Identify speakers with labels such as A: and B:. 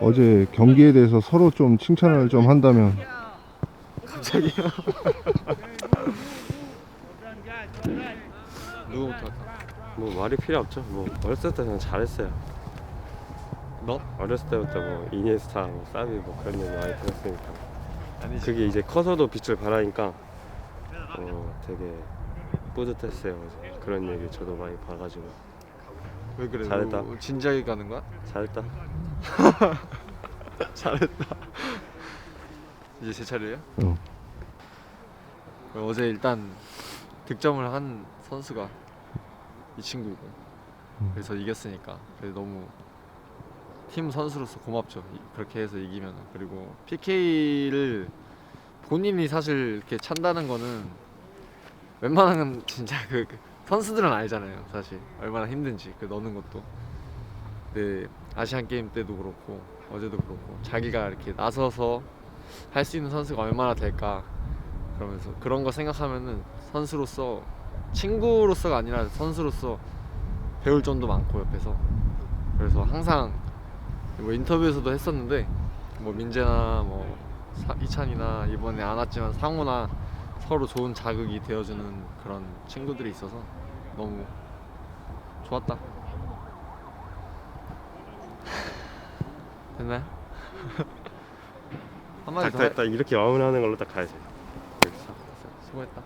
A: 어제 경기에 대해서 서로 좀 칭찬을 좀 한다면
B: 갑자기요? 누구부터 할까?
C: 뭐 말이 필요 없죠. 뭐 어렸을 때 그냥 잘했어요.
B: 너?
C: 어렸을 때부터 뭐 이니에스타, 뭐 사비 뭐 그런 얘기 많이 들었으니까.
B: 아니지
C: 그게 이제 커서도 빛을 발하니까 어 되게 뿌듯했어요. 그런 얘기 저도 많이 봐가지고
B: 왜 그래?
C: 잘했다.
B: 너 진지하게 가는 거야?
C: 잘했다.
B: 잘했다 이제 제 차례예요?
A: 어.
B: 어제 일단 득점을 한 선수가 이 친구고
A: 음.
B: 그래서 이겼으니까 그래서 너무 팀 선수로서 고맙죠 이- 그렇게 해서 이기면 그리고 PK를 본인이 사실 이렇게 찬다는 거는 웬만하면 진짜 그, 그 선수들은 알잖아요 사실 얼마나 힘든지 그 넣는 것도 근데 아시안 게임 때도 그렇고 어제도 그렇고 자기가 이렇게 나서서 할 수 있는 선수가 얼마나 될까 그러면서 그런 거 생각하면은 선수로서 친구로서가 아니라 선수로서 배울 점도 많고 옆에서 그래서 항상 뭐 인터뷰에서도 했었는데 뭐 민재나 뭐 사- 이찬이나 이번에 안 왔지만 상우나 서로 좋은 자극이 되어주는 그런 친구들이 있어서 너무 좋았다. 됐나요? 한 마디 딱더 해.
C: 됐다. 이렇게 마무리하는 걸로 딱 가야지. 여기서.
B: 수고했다.